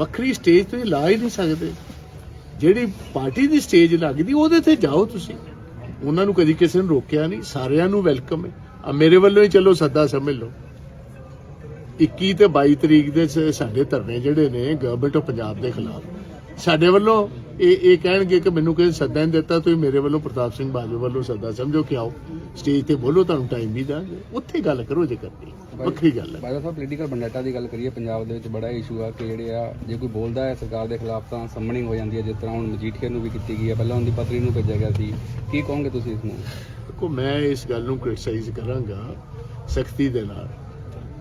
ਵੱਖਰੀ ਸਟੇਜ ਤੁਸੀਂ ਲਾ ਹੀ ਨਹੀਂ ਸਕਦੇ। ਜਿਹੜੀ ਪਾਰਟੀ ਦੀ ਸਟੇਜ ਲੱਗਦੀ, ਉਹਦੇ ਤੇ ਜਾਓ ਤੁਸੀਂ। ਉਹਨਾਂ ਨੂੰ ਕਦੀ ਕਿਸੇ ਨੇ ਰੋਕਿਆ ਨਹੀਂ। ਸਾਰਿਆਂ ਨੂੰ ਵੈਲਕਮ ਹੈ। ਆ ਮੇਰੇ ਵੱਲੋਂ ਹੀ ਚਲੋ ਸੱਦਾ ਸਮਝ ਲਓ। 21 ਤੇ 22 ਤਰੀਕ ਦੇ ਸਾਡੇ ਧਰਨੇ ਜਿਹੜੇ ਨੇ ਗਵਰਨਮੈਂਟ ਆਫ ਪੰਜਾਬ ਦੇ ਖਿਲਾਫ। ਸਾਡੇ ਵੱਲੋਂ ਇਹ ਇਹ ਕਹਿਣਗੇ ਕਿ ਮੈਨੂੰ ਕਿਸੇ ਸੱਦਾ ਨਹੀਂ ਦਿੱਤਾ ਤੁਸੀਂ ਮੇਰੇ ਵੱਲੋਂ ਪ੍ਰਤਾਪ ਸਿੰਘ ਬਾਜਵਾ ਵੱਲੋਂ ਸੱਦਾ ਸਮਝੋ ਕਿ ਆਓ। ਸਟੇਜ ਤੇ ਬੋਲੋ ਤੁਹਾਨੂੰ ਟਾਈਮ ਵੀ ਦਾਂਗੇ। ਉੱਥੇ ਗੱਲ ਕਰੋ ਜੇ ਕਰਨੀ। ਵੱਖਰੀ ਗੱਲ ਹੈ। ਬਾਈ ਸਾਹਿਬ ਪੋਲੀਟੀਕਲ ਬੰਡਾਟਾ ਦੀ ਗੱਲ ਕਰੀਏ ਪੰਜਾਬ ਦੇ ਵਿੱਚ ਬੜਾ ਇਸ਼ੂ ਆ ਕਿ ਜਿਹੜੇ ਆ ਜੇ ਕੋਈ ਬੋਲਦਾ ਹੈ ਸਰਕਾਰ ਦੇ ਖਿਲਾਫ ਤਾਂ ਸਮਨਿੰਗ ਹੋ ਜਾਂਦੀ ਹੈ ਜਿਸ ਤਰ੍ਹਾਂ ਹੁਣ ਮਜੀਠੀਆ ਨੂੰ ਵੀ ਕੀਤੀ ਗਈ ਹੈ। ਪਹਿਲਾਂ ਉਹਦੀ ਪਤਰੀ ਨੂੰ ਭੇਜਿਆ ਗਿਆ ਸੀ। ਕੀ ਕਹੋਗੇ ਤੁਸੀਂ ਇਸ ਨੂੰ? ਦੇਖੋ ਮੈਂ ਇਸ ਗੱਲ ਨੂੰ ਕ੍ਰਿਟਿਸਾਈਜ਼ ਕਰਾਂਗਾ ਸਖਤੀ ਦੇ ਨਾਲ।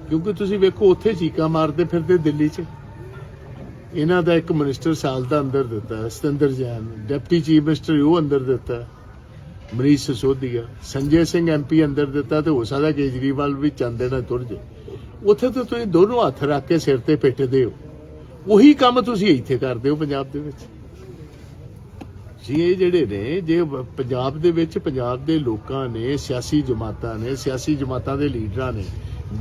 ਕਿਉਂਕਿ ਤੁਸੀਂ ਵੇਖੋ ਉੱਥੇ ਚੀਕਾਂ ਮਾਰਦੇ ਫਿਰਦੇ ਦਿੱਲੀ 'ਚ। ਇਹਨਾਂ ਦਾ ਇੱਕ ਮਿਨਿਸਟਰ ਸਾਲ ਦਾ ਅੰਦਰ ਦਿੱਤਾ Satinder Jain deputy chief minister ਉਹ ਅੰਦਰ ਦਿੱਤਾ ਮਨੀਸ਼ ਸਸੋਦੀਆ, ਸੰਜੇ ਸਿੰਘ ਐਮਪੀ ਅੰਦਰ ਦਿੱਤਾ ਤੇ ਹੋ ਸਕਦਾ ਕੇਜਰੀਵਾਲ ਵੀ ਚੰਦੇ ਨਾਲ ਤੁਰ ਜੇ ਉੱਥੇ ਤਾਂ ਤੁਸੀਂ ਦੋਨੋਂ ਹੱਥ ਰੱਖ ਕੇ ਸਿਰ ਤੇ ਪਿੱਟਦੇ ਹੋ। ਉਹੀ ਕੰਮ ਤੁਸੀਂ ਇੱਥੇ ਕਰਦੇ ਹੋ ਪੰਜਾਬ ਦੇ ਵਿੱਚ। ਜੀ, ਇਹ ਜਿਹੜੇ ਨੇ, ਜੇ ਪੰਜਾਬ ਦੇ ਵਿੱਚ ਪੰਜਾਬ ਦੇ ਲੋਕਾਂ ਨੇ, ਸਿਆਸੀ ਜਮਾਤਾਂ ਨੇ, ਸਿਆਸੀ ਜਮਾਤਾਂ ਦੇ ਲੀਡਰਾਂ ਨੇ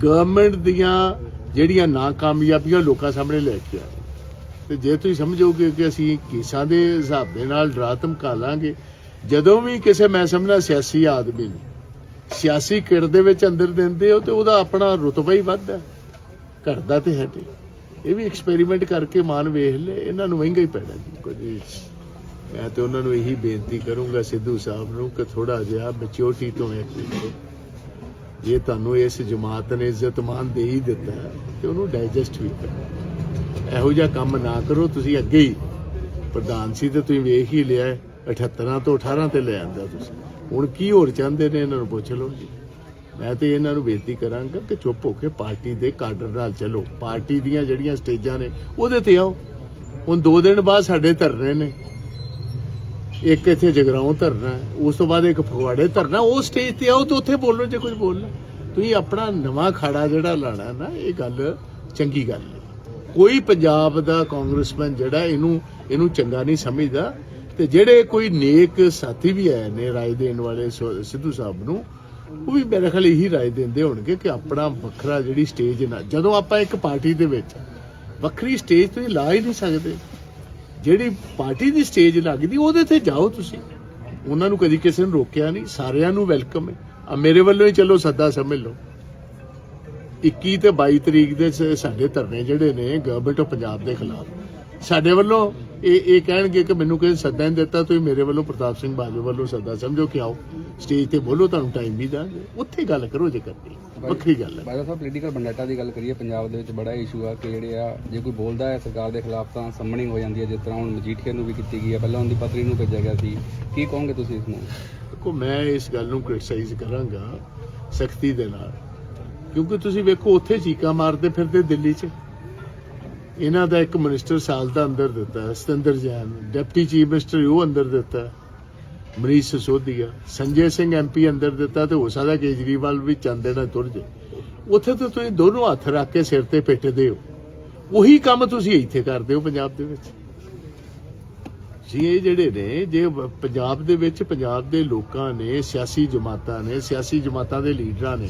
ਗਵਰਨਮੈਂਟ ਦੀਆਂ ਜਿਹੜੀਆਂ ਨਾਕਾਮਯਾਬੀਆਂ ਲੋਕਾਂ ਸਾਹਮਣੇ ਲੈ ਕੇ ਆ ਤੇ ਜੇ ਤੁਸੀਂ ਸਮਝੋਗੇ ਕਿ ਅਸੀਂ ਕੇਸਾਂ ਦੇ ਹਿਸਾਬ ਦੇ ਨਾਲ ਡਰਾ ਧਮਕਾ ਲਾਂਗੇ, ਜਦੋਂ ਵੀ ਕਿਸੇ, ਮੈਂ ਸਮਝਣਾ ਸਿਆਸੀ ਆਦਮੀ ਨੂੰ, ਸਿਆਸੀ ਕਿੜ ਦੇ ਵਿੱਚ ਅੰਦਰ ਦਿੰਦੇ ਹੋ ਤੇ ਉਹਦਾ ਆਪਣਾ ਰੁਤਬਾ ਹੀ ਵੱਧਦਾ ਘਟਦਾ ਤੇ ਹੈ ਤੇ। ਇਹ ਵੀ ਐਕਸਪੈਰੀਮੈਂਟ ਕਰਕੇ ਮਾਨ ਵੇਖ ਲੈ, ਇਹਨਾਂ ਨੂੰ ਮਹਿੰਗਾ ਹੀ ਪੈਣਾ ਜੀ। ਕੁਝ ਮੈਂ ਤੇ ਉਹਨਾਂ ਨੂੰ ਇਹੀ ਬੇਨਤੀ ਕਰੂੰਗਾ ਸਿੱਧੂ ਸਾਹਿਬ ਨੂੰ ਕਿ ਥੋੜਾ ਜਿਹਾ ਮੈਚਿਓਰਟੀ ਤੋਂ ਐਕਟ ਕਰੋ। ਇਹ ਤੁਹਾਨੂੰ ਇਸ ਜਮਾਤ ਨੇ ਇੱਜ਼ਤ ਮਾਨ ਦੇ ਹੀ ਦਿੱਤਾ ਤੇ ਉਹਨੂੰ ਡਾਈਜੈਸਟ ਵੀ ਕਰੋ। ਇਹੋ ਜਿਹਾ ਕੰਮ ਨਾ ਕਰੋ ਤੁਸੀਂ ਅੱਗੇ ਹੀ ਪ੍ਰਧਾਨ ਸੀ ਤੇ ਤੁਸੀਂ ਵੇਖ ਹੀ ਲਿਆ ਹੈ, 78 ਤੋਂ 18 ਤੇ ਲੈ ਆਂਦਾ ਤੁਸੀਂ। ਹੁਣ ਕੀ ਹੋਰ ਚਾਹੁੰਦੇ ਨੇ ਇਹਨਾਂ ਨੂੰ ਪੁੱਛ ਲਓ ਜੀ। ਮੈਂ ਤੇ ਇਹਨਾਂ ਨੂੰ ਬੇਨਤੀ ਕਰਾਂਗਾ ਕਿ ਚੁੱਪ ਹੋ ਕੇ ਪਾਰਟੀ ਦੇ ਕਾਡਰ ਨਾਲ ਚੱਲੋ। ਪਾਰਟੀ ਦੀਆਂ ਜਿਹੜੀਆਂ ਸਟੇਜਾਂ ਨੇ ਉਹਦੇ ਤੇ ਆਓ। ਹੁਣ 2 ਦਿਨ ਬਾਅਦ ਸਾਡੇ ਧਰਨੇ ਨੇ। ਇੱਕ ਇੱਥੇ ਜਗਰਾਉਂ ਧਰਨਾ ਉਸ ਤੋਂ ਬਾਅਦ ਇੱਕ ਫਗਵਾੜੇ ਧਰਨਾ ਉਹ ਸਟੇਜ ਤੇ ਆਓ ਤੇ ਉੱਥੇ ਬੋਲੋ ਜੇ ਕੁਝ ਬੋਲਣਾ। ਤੁਸੀਂ ਆਪਣਾ ਨਵਾਂ ਖਾੜਾ ਜਿਹੜਾ ਲਾਣਾ ਨਾ ਇਹ ਗੱਲ ਚੰਗੀ ਗੱਲ ਹੈ। ਕੋਈ ਪੰਜਾਬ ਦਾ ਕਾਂਗਰਸਮੈਨ ਜਿਹੜਾ ਇਹਨੂੰ ਇਹਨੂੰ ਚੰਗਾ ਨਹੀਂ ਸਮਝਦਾ। ਤੇ ਜਿਹੜੇ ਕੋਈ ਨੇਕ ਸਾਥੀ ਵੀ ਆਏ ਨੇ ਰਾਏ ਦੇਣ ਵਾਲੇ ਸਿੱਧੂ ਸਾਹਿਬ ਨੂੰ, ਉਹ ਵੀ ਮੇਰੇ ਖਿਆਲ ਇਹੀ ਰਾਏ ਦਿੰਦੇ ਹੋਣਗੇ ਕਿ ਆਪਣਾ ਵੱਖਰਾ ਜਿਹੜੀ ਸਟੇਜ ਨਾ, ਜਦੋਂ ਆਪਾਂ ਇੱਕ ਪਾਰਟੀ ਦੇ ਵਿੱਚ ਵੱਖਰੀ ਸਟੇਜ ਤੁਸੀਂ ਲਾ ਹੀ ਨਹੀਂ ਸਕਦੇ। ਜਿਹੜੀ ਪਾਰਟੀ ਦੀ ਸਟੇਜ ਲੱਗਦੀ, ਉਹਦੇ ਤੇ ਜਾਓ ਤੁਸੀਂ। ਉਹਨਾਂ ਨੂੰ ਕਦੀ ਕਿਸੇ ਨੇ ਰੋਕਿਆ ਨਹੀਂ, ਸਾਰਿਆਂ ਨੂੰ ਵੈਲਕਮ ਹੈ। ਆ ਮੇਰੇ ਵੱਲੋਂ ਹੀ ਚਲੋ, ਸੱਦਾ ਸਮਝ ਲਓ। 21 ਤੇ 22 ਤਰੀਕ ਦੇ ਸਾਡੇ ਧਰਨੇ ਜਿਹੜੇ ਨੇ ਗਵਰਨਮੈਂਟ ਆਫ ਪੰਜਾਬ ਦੇ ਖਿਲਾਫ। ਸਾਡੇ ਵੱਲੋਂ ਇਹ ਇਹ ਕਹਿਣਗੇ ਕਿ ਮੈਨੂੰ ਕਿਸੇ ਸੱਦਾ ਨਹੀਂ ਦਿੱਤਾ ਤੁਸੀਂ ਮੇਰੇ ਵੱਲੋਂ ਪ੍ਰਤਾਪ ਸਿੰਘ ਬਾਜਵਾ ਵੱਲੋਂ ਸੱਦਾ ਸਮਝੋ ਕਿ ਆਓ। ਸਟੇਜ ਤੇ ਬੋਲੋ ਤੁਹਾਨੂੰ ਟਾਈਮ ਵੀ ਦਾਂਗੇ। ਉੱਥੇ ਗੱਲ ਕਰੋ ਜੇ ਕਰਨੀ ਵੱਖਰੀ ਗੱਲ ਹੈ। ਬਾਈ ਸਾਹਿਬ ਪੋਲੀਟੀਕਲ ਬੰਡਾਟਾ ਦੀ ਗੱਲ ਕਰੀਏ ਪੰਜਾਬ ਦੇ ਵਿੱਚ ਬੜਾ ਇਸ਼ੂ ਆ ਕਿ ਜਿਹੜੇ ਆ ਜੇ ਕੋਈ ਬੋਲਦਾ ਹੈ ਸਰਕਾਰ ਦੇ ਖਿਲਾਫ ਤਾਂ ਸਮਨਿੰਗ ਹੋ ਜਾਂਦੀ ਹੈ ਜਿਸ ਤਰ੍ਹਾਂ ਹੁਣ ਮਜੀਠੀਆ ਨੂੰ ਵੀ ਕੀਤੀ ਗਈ ਹੈ ਪਹਿਲਾਂ ਉਹਦੀ ਪਤਰੀ ਨੂੰ ਭੇਜਿਆ ਗਿਆ ਸੀ। ਕੀ ਕਹੋਗੇ ਤੁਸੀਂ ਇਸ ਨੂੰ? ਦੇਖੋ ਮੈਂ ਇਸ ਗੱਲ ਨੂੰ ਕ੍ਰਿਟਿਸਾਈਜ਼ ਕਰਾਂਗਾ ਸਖਤੀ ਦੇ ਨਾਲ। ਕਿਉਂਕਿ ਤੁਸੀਂ ਵੇਖੋ, ਉੱਥੇ ਚੀਕਾਂ ਮਾਰਦੇ ਫਿਰਦੇ ਦਿੱਲੀ 'ਚ। ਇਹਨਾਂ ਦਾ ਇੱਕ ਮਿਨਿਸਟਰ ਸਾਲ ਦਾ ਅੰਦਰ ਦਿੱਤਾ Satinder Jain. Deputy chief minister ਉਹ ਅੰਦਰ ਦਿੱਤਾ ਮਨੀਸ਼ ਸਿਸੋਦੀਆ। ਸੰਜੇ ਸਿੰਘ ਐਮਪੀ ਅੰਦਰ ਦਿੱਤਾ ਤੇ ਹੋ ਸਕਦਾ ਕੇਜਰੀਵਾਲ ਵੀ ਚੰਦੇ ਨਾਲ ਤੁਰ ਜੇ ਉੱਥੇ ਤਾਂ ਤੁਸੀਂ ਦੋਨੋਂ ਹੱਥ ਰੱਖ ਕੇ ਸਿਰ ਤੇ ਪਿੱਟਦੇ ਹੋ। ਉਹੀ ਕੰਮ ਤੁਸੀਂ ਇੱਥੇ ਕਰਦੇ ਹੋ ਪੰਜਾਬ ਦੇ ਵਿੱਚ। ਜੀ, ਇਹ ਜਿਹੜੇ ਨੇ, ਜੇ ਪੰਜਾਬ ਦੇ ਵਿੱਚ ਪੰਜਾਬ ਦੇ ਲੋਕਾਂ ਨੇ, ਸਿਆਸੀ ਜਮਾਤਾਂ ਨੇ, ਸਿਆਸੀ ਜਮਾਤਾਂ ਦੇ ਲੀਡਰਾਂ ਨੇ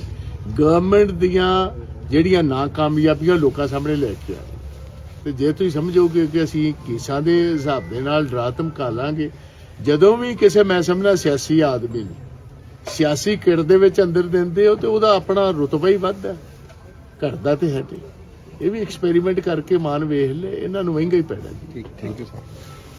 ਗਵਰਨਮੈਂਟ ਦੀਆਂ ਜਿਹੜੀਆਂ ਨਾਕਾਮਯਾਬੀਆਂ ਲੋਕਾਂ ਸਾਹਮਣੇ ਲੈ ਕੇ ਆਏ। ਤੇ ਜੇ ਤੁਸੀਂ ਸਮਝੋਗੇ ਕਿ ਅਸੀਂ ਕੇਸਾਂ ਦੇ ਹਿਸਾਬ ਦੇ ਨਾਲ ਡਰਾ ਧਮਕਾ ਲਾਂਗੇ, ਜਦੋਂ ਵੀ ਕਿਸੇ ਮੈਂ ਸਮਝਣਾ ਸਿਆਸੀ ਆਦਮੀ ਨੂੰ, ਸਿਆਸੀ ਕਿੜ ਦੇ ਵਿੱਚ ਅੰਦਰ ਦਿੰਦੇ ਹੋ ਤੇ ਉਹਦਾ ਆਪਣਾ ਰੁਤਬਾ ਹੀ ਵੱਧਦਾ ਘਟਦਾ ਤੇ ਹੈ ਤੇ ਇਹ ਵੀ ਐਕਸਪੈਰੀਮੈਂਟ ਕਰਕੇ ਮਾਨ ਵੇਖ ਲੈ, ਇਹਨਾਂ ਨੂੰ ਮਹਿੰਗਾ ਹੀ ਪੈਣਾ ਜੀ। ਠੀਕ ਥੈਂਕ ਯੂ ਸਰ